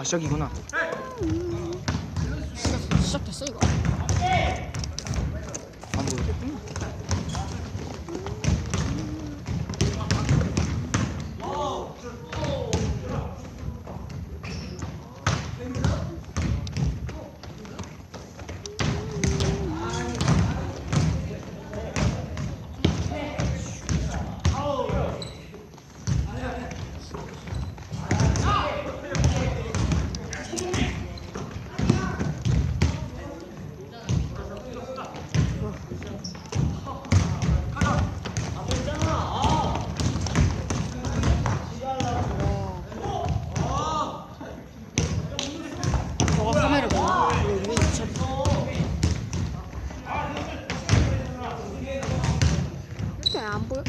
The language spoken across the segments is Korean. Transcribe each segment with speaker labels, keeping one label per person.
Speaker 1: 아 시작이구나.
Speaker 2: 시작, 시작됐어 이거.
Speaker 1: 안 보여.
Speaker 2: 저거 카메라 보고 이거 왜 미쳐? 이렇게 안 보여?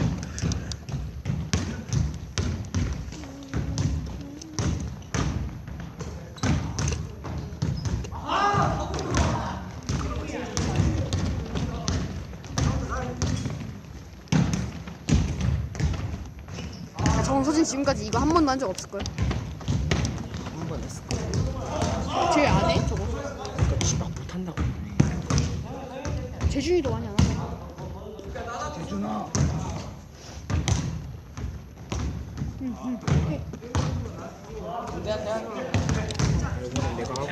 Speaker 2: 야, 정소진 지금까지 이거 한 번도 한 적 없을걸?
Speaker 1: 한 번 했을 거야.
Speaker 2: 제일 안 해? 저거?
Speaker 1: 그러니까 지각 못 한다고.
Speaker 2: 재준이도 많이 안 하잖아.
Speaker 1: 대준아. 이번엔 내가 하고.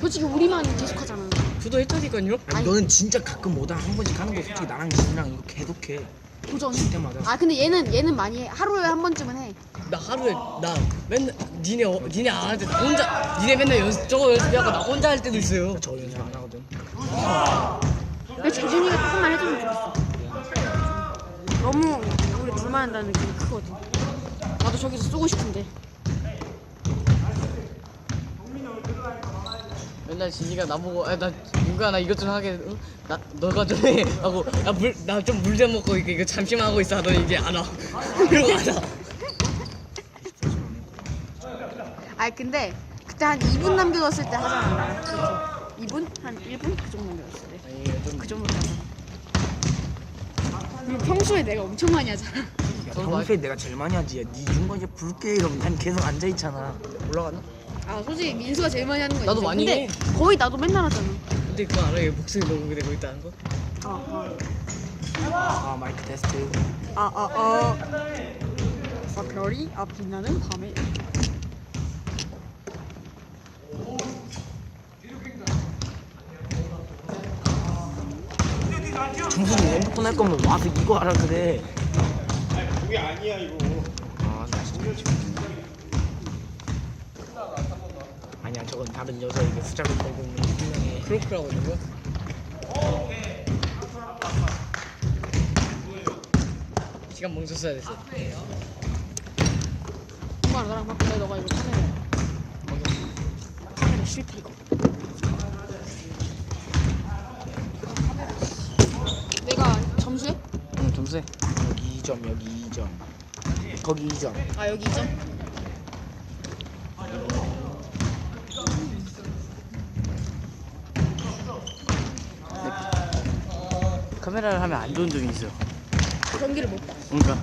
Speaker 2: 솔직히 우리만 계속 하잖아.
Speaker 3: 저도 했다니까요.
Speaker 1: 아니,
Speaker 2: 아니.
Speaker 1: 너는 진짜 가끔 오다 한 번씩 하는 거 솔직히 나랑 진이랑 이거 계속해.
Speaker 2: 도전.
Speaker 1: 질 때마다.
Speaker 2: 아 근데 얘는 얘는 많이 해. 하루에 한 번쯤은 해.
Speaker 3: 나 하루에 나 맨날 니네 어, 니네 안 할때 혼자 니네 맨날 연습 저거 연습하고 나 혼자 할 때도 있어요.
Speaker 1: 저 연습 안 하거든.
Speaker 2: 근데 재준이가 조금만 해주면 좋겠어. 너무 우리 둘만 한다는 느낌이 크거든. 나도 저기서 쏘고 싶은데.
Speaker 3: 맨날 진이가 나보고 아, 나 누가 나 이것 좀 하게 어? 나 너가 좀 해 하고 나물나 좀 물 좀 먹고 이거, 이거 잠시만 하고 있어 하더니 이제 안 와. 그러고 안 와.
Speaker 2: 아 근데 그때 한 2분 남겨뒀을 때 하잖아. 그렇죠. 2분? 한 1분? 그 정도 남겨뒀을 때.
Speaker 3: 아니
Speaker 2: 좀그 정도 하잖아. 그리고 평소에 내가 엄청 많이 하잖아.
Speaker 1: 야, 평소에 내가 제일 많이 하지. 야, 네 준거 이제 불게 이러면 난 계속 앉아 있잖아.
Speaker 3: 올라가나?
Speaker 2: 아 솔직히 민수가 제일 많이 하는 거
Speaker 3: 나도
Speaker 2: 인정.
Speaker 3: 많이
Speaker 2: 근데
Speaker 3: 해.
Speaker 2: 거의 나도 맨날 하잖아.
Speaker 3: 근데 그거 알아? 얘 목소리 녹음이 되고 있다는 거?
Speaker 2: 어,
Speaker 1: 아 마이크 테스트.
Speaker 2: 아, 아, 아. 아, 별이 아 빛나는 밤에.
Speaker 1: 중순이 핸드폰 할 거면 와서 이거 하라 그래. 그게 아니야 이거. 아 진짜. 아니야 저건 다른 여자에게 수작을 걸고 있는 분명해.
Speaker 3: 크로크라고 있는 거? 시간 멈췄어야 됐어.
Speaker 2: 정말 나랑 바꿀래 너가 이거 카메라. 카메라 싫다 이거. 내가 점수해?
Speaker 3: 응, 좀 세.
Speaker 1: 여기 2점 여기 2점. 거기 2점.
Speaker 2: 아 여기 2점.
Speaker 3: 카메라를 하면 안 좋은 점이 있어.
Speaker 2: 경기를 못 봐.
Speaker 3: 그러니까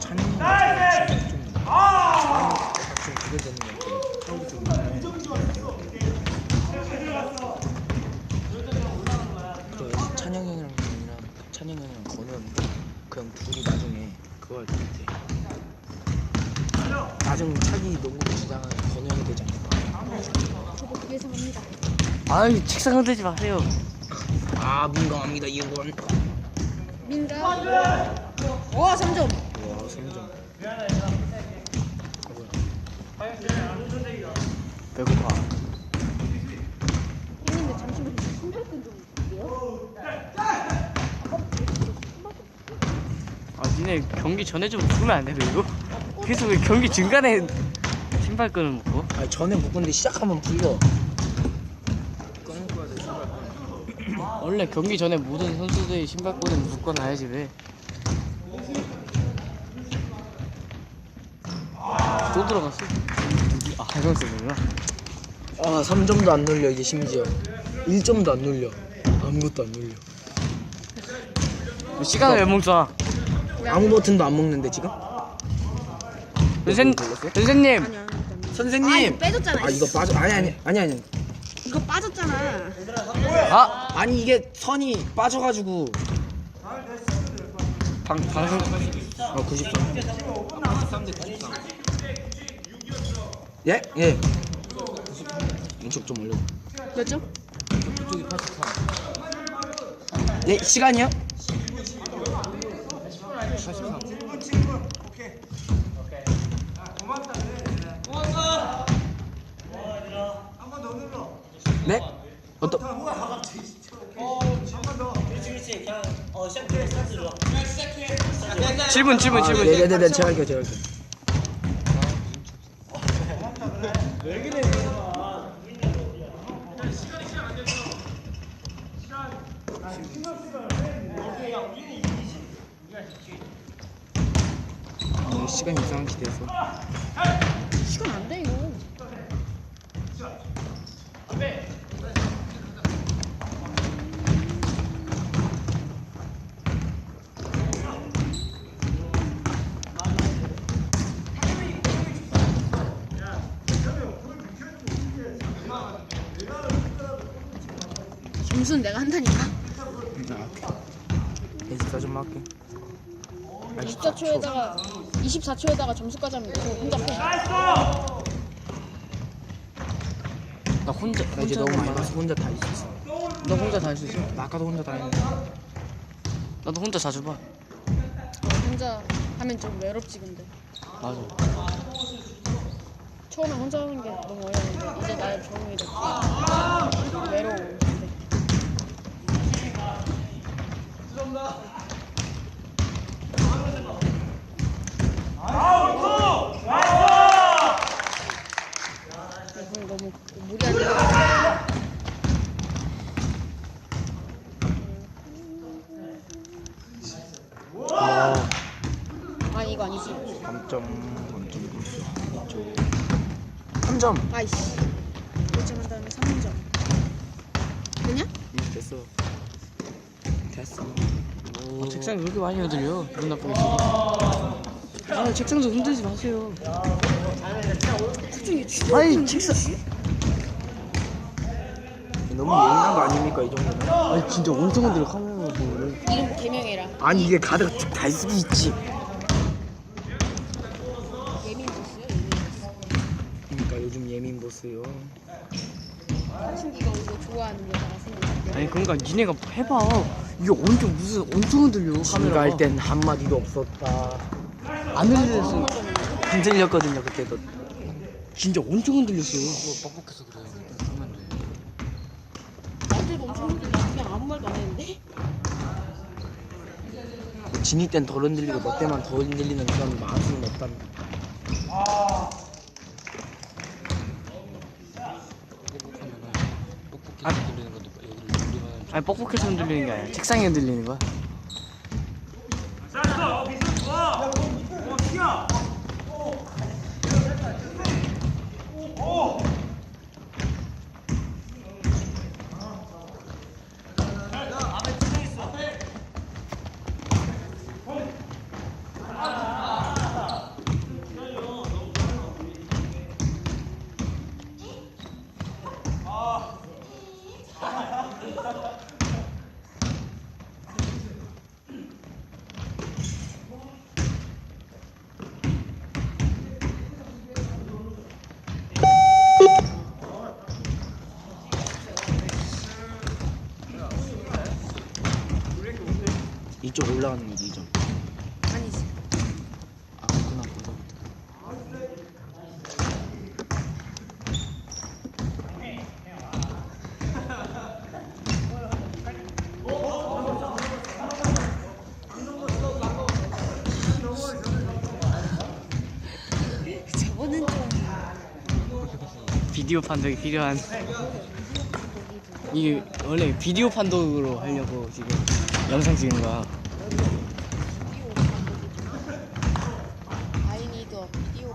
Speaker 1: 찬영이가 진짜 좀. 좀 그게 되는 것 같아. 하루 종일. 그래 찬영 형이랑 형이랑 찬영 형이랑 건우 형 그냥 둘이 나중에 그거 할 때. 나중 차기 농구 주장은 건우 형이 되지 않을까?
Speaker 2: 저거 예상합니다.
Speaker 3: 아이 책상 흔들지 마세요.
Speaker 1: 아 민감합니다 이건.
Speaker 2: 민가. 와 3점.
Speaker 1: 와 3점.
Speaker 3: 배고파.
Speaker 2: 형님들 잠시만요. 신발끈 좀 볼게요.
Speaker 3: 아 니네 경기 전에 좀 묶으면 안 돼, 이거? 계속 왜 경기 중간에 신발 끈을 묶어?
Speaker 1: 아니 전에 묶었는데 시작하면 불려. 끊을 거야 돼 신발.
Speaker 3: 원래 경기 전에 모든 선수들이 신발 끈을 묶어 놔야지 왜? 또 들어갔어? 누구? 아 하경쌤이구나.
Speaker 1: 아 3점도 안 눌려 이제 심지어 1점도 안 눌려 아무것도 안 눌려
Speaker 3: 시간을 왜 멈춰?
Speaker 1: 아무 버튼도 안 먹는데 지금?
Speaker 3: 선생? 선생님.
Speaker 1: 선생님.
Speaker 2: 아, 이거 빼줬잖아.
Speaker 1: 아 이거 빠져. 아니 아니 아니 아니.
Speaker 2: 이거 빠졌잖아.
Speaker 3: 아
Speaker 1: 아니 이게 선이 빠져가지고.
Speaker 3: 방, 방송
Speaker 1: 어 93. 93대 93. 예? 예. 왼쪽 좀 올려.
Speaker 2: 몇 점?
Speaker 1: 예 시간이요? 네? 어떤?
Speaker 3: 7분 7분
Speaker 1: 아,
Speaker 3: 7분
Speaker 1: 네네 네 제가 할게요 제가 할게요. 아, 시간이 이상하게 돼서
Speaker 2: 시간 안 돼, 이거. 점수는 내가 한다니까.
Speaker 1: 연습사 좀 할게
Speaker 2: 24초에다가 24초에다가 점수까지 하면 그거 혼자 패.
Speaker 3: 나 혼자
Speaker 1: 나 이제
Speaker 3: 혼자
Speaker 1: 너무 많이 봐서 혼자 다 있었어
Speaker 3: 너 혼자 다 할 수 있어?
Speaker 1: 나 아까도 혼자 다 했는데
Speaker 3: 나도 혼자 자주 봐
Speaker 2: 혼자 하면 좀 외롭지 근데.
Speaker 3: 맞아
Speaker 2: 처음에 혼자 하는 게 너무 어려웠는데 이제 나의 적응이 됐고 외로워. 근데. 이건 너무 무리하게.
Speaker 1: 어
Speaker 2: 아니 이거 아니지.
Speaker 1: 3점 만점 3점
Speaker 2: 아이씨. 1점 한 다음에 3점. 되냐?
Speaker 1: 됐어 됐어
Speaker 3: 어, 책상 그렇게 많이 흔들려 기분 나쁘게 지금 아 책상 좀 흔들지 마세요
Speaker 2: 솔직히.
Speaker 3: 아니 책상
Speaker 1: 너무 예민한 거 아닙니까 이 정도면
Speaker 3: 아니 진짜 엄청 흔들려 카메라 보면은
Speaker 2: 이름 개명해라.
Speaker 1: 아니 이게 가드가 달 수도 있지
Speaker 2: 예민 보스요? 예민 보스.
Speaker 1: 예민 보스요.
Speaker 2: 사춘기가 오고 좋아하는 여자가 생겼는데.
Speaker 3: 아니 그러니까 니네가 해봐. 이게 엄청 무슨 엄청 흔들려
Speaker 1: 지가
Speaker 3: 카메라가.
Speaker 1: 할땐 한마디도 없었다.
Speaker 3: 안 흔들렸어
Speaker 1: 흔들렸거든요 그때도.
Speaker 3: 진짜 엄청 흔들렸어 뻑뻑해서 그래 그러면 돼
Speaker 2: 엄청 힘들어. 그냥 아무 말도 안 했는데.
Speaker 1: 진이 땐 덜 흔들리고 너 때만 더 흔들리는 그런 맛은 없단다
Speaker 3: 아니 뻑뻑해서 흔들리는 게 아니라 책상이 흔들리는 거야
Speaker 1: 이쪽 올라가는 게 2점
Speaker 2: 아니지.
Speaker 1: 아 그렇구나 거기서부터
Speaker 2: 저거는 좀
Speaker 3: 비디오 판독이 필요한. 이게 원래 비디오 판독으로 하려고 지금 영상 찍는 거야
Speaker 2: I need a video.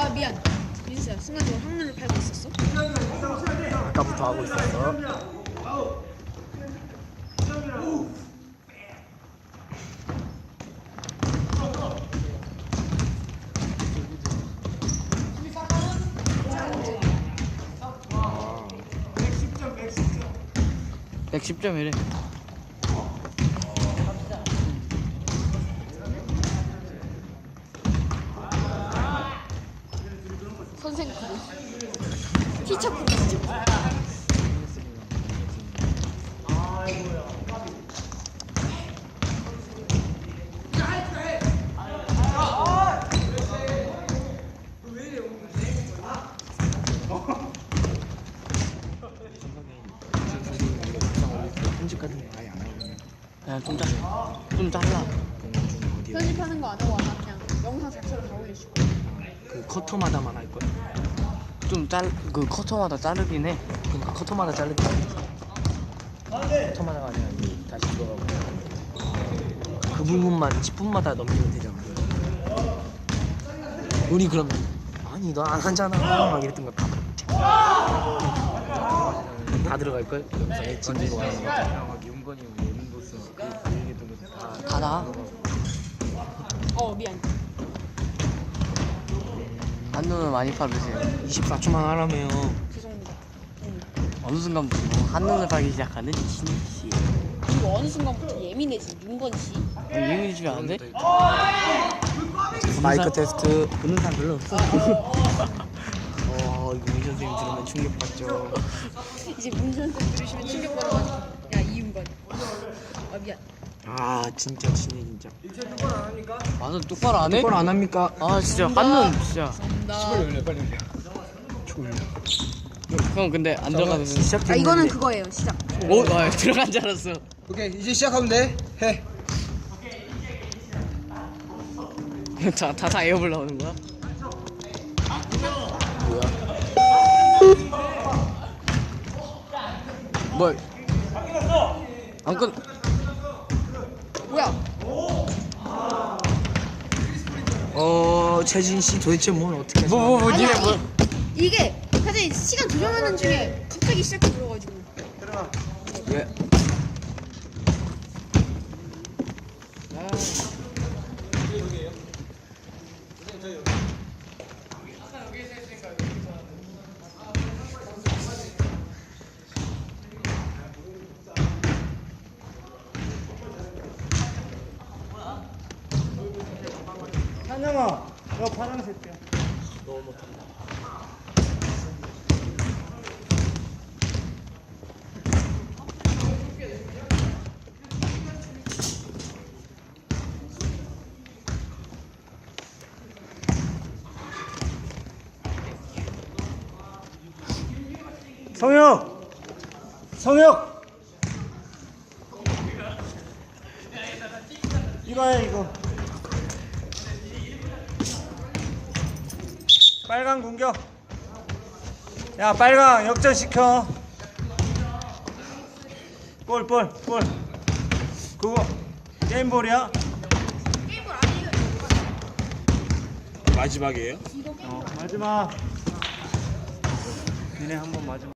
Speaker 2: 아 미안 민수야 순간적으로 항문을 팔고 있었어
Speaker 1: 아까부터 하고 있었어. 아,
Speaker 3: 110점 이래.
Speaker 2: 선생 쿠 티처 쿠 티처 쿠
Speaker 1: 편집 같은 거 아예 안 하고 그냥
Speaker 3: 그냥 좀 잘라. 좀 잘라.
Speaker 1: 공중 어디에
Speaker 2: 편집하는 거 안 하고 아마 그냥 영상 자체로 다 올리시고
Speaker 1: 그 커터마다만 할 거야.
Speaker 3: 좀 잘, 그 커터마다 자르긴 해.
Speaker 1: 그러니까 커터마다 자르기. 커터마다가 아니라 다시 들어가고. 그 부분만 10분마다 넘기면 되잖아. 우리 그러면 아니 너 안 하잖아 막 이랬던 거 다. 다 들어갈 걸 영상에 진리로 하는 거.
Speaker 4: 윤건이 엠보스 그 얘기했던 거다
Speaker 3: 다 나.
Speaker 2: 어 미안
Speaker 3: 한눈을 많이 파르세요.
Speaker 1: 24초만 하라며요.
Speaker 2: 죄송합니다
Speaker 3: 어느 순간부터 뭐 한눈을 파기 시작하는 진씨.
Speaker 2: 그리고 어느 순간부터 예민해진 윤건 씨
Speaker 3: 예민해지면 안 돼?
Speaker 1: 마이크 테스트 듣는 사람 별로 없어. 어 이거 민 선생님 들으면 충격받죠.
Speaker 2: 이제 문선 쌤 들으시면 충격받아가지고 야 이윤건 아 미안
Speaker 1: 아 진짜 진해 진짜.
Speaker 3: 맞아, 똑바로 안 해?
Speaker 1: 똑바로 안 합니까?
Speaker 3: 아, 진짜 한눈 진짜.
Speaker 2: 감사합니다
Speaker 4: 올려 빨리 올려
Speaker 3: 형 근데 안 들어가면.
Speaker 1: 시작.
Speaker 2: 아 이거는 그거예요 시작
Speaker 3: 오, 아, 들어간 줄 알았어.
Speaker 4: 오케이 이제 시작하면 돼 해
Speaker 3: 다, 다, 다 에어블 나오는 거야? 뭐야? 안 끝.
Speaker 2: 뭐야
Speaker 1: 어 최진 씨 도대체 뭘 어떻게 하시는
Speaker 3: 뭐, 뭐, 뭐, 니네 뭐.
Speaker 2: 이, 이게 사실 시간 조정하는 중에 갑자기 시작해 들어가지고.
Speaker 1: 예.
Speaker 4: 한영아 너 파란색 뼈 성혁! 성혁! 이거야 이거 빨강 공격. 야 빨강 역전시켜. 볼 볼 볼 그거 게임볼이야?
Speaker 2: 게임을 아니에요
Speaker 4: 마지막이에요? 어 마지막. 니네 한번 마지막